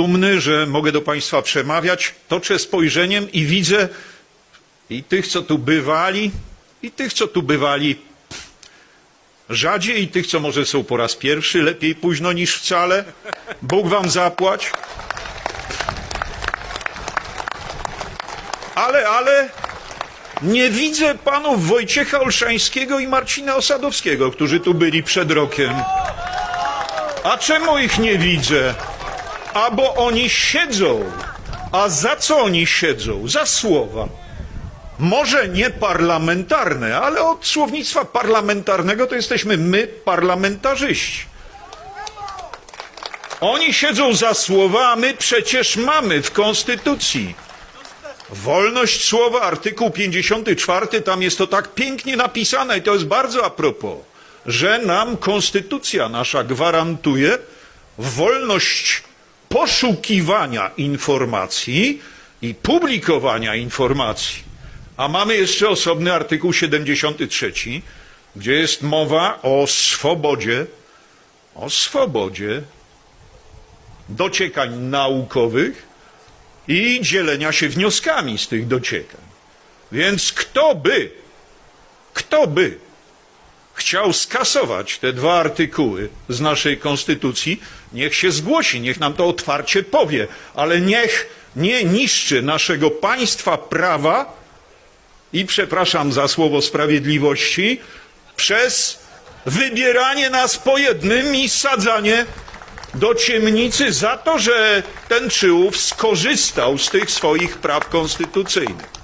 dumny, że mogę do Państwa przemawiać. Toczę spojrzeniem i widzę i tych, co tu bywali, i tych, co tu bywali rzadziej, i tych, co może są po raz pierwszy. Lepiej późno niż wcale. Bóg Wam zapłać. Ale, ale nie widzę panów Wojciecha Olszańskiego i Marcina Osadowskiego, którzy tu byli przed rokiem. A czemu ich nie widzę? A bo oni siedzą. A za co oni siedzą? Za słowa. Może nie parlamentarne, ale od słownictwa parlamentarnego to jesteśmy my, parlamentarzyści. Oni siedzą za słowa, a my przecież mamy w Konstytucji wolność słowa, artykuł 54, tam jest to tak pięknie napisane i to jest bardzo a propos, że nam Konstytucja nasza gwarantuje wolność poszukiwania informacji i publikowania informacji. A mamy jeszcze osobny artykuł 73, gdzie jest mowa o swobodzie, o swobodzie dociekań naukowych i dzielenia się wnioskami z tych dociekań. Więc kto by, kto by chciał skasować te dwa artykuły z naszej konstytucji, niech się zgłosi, niech nam to otwarcie powie, ale niech nie niszczy naszego państwa prawa i przepraszam za słowo sprawiedliwości, przez wybieranie nas po jednym i sadzanie do ciemnicy za to, że ten Czyłów skorzystał z tych swoich praw konstytucyjnych.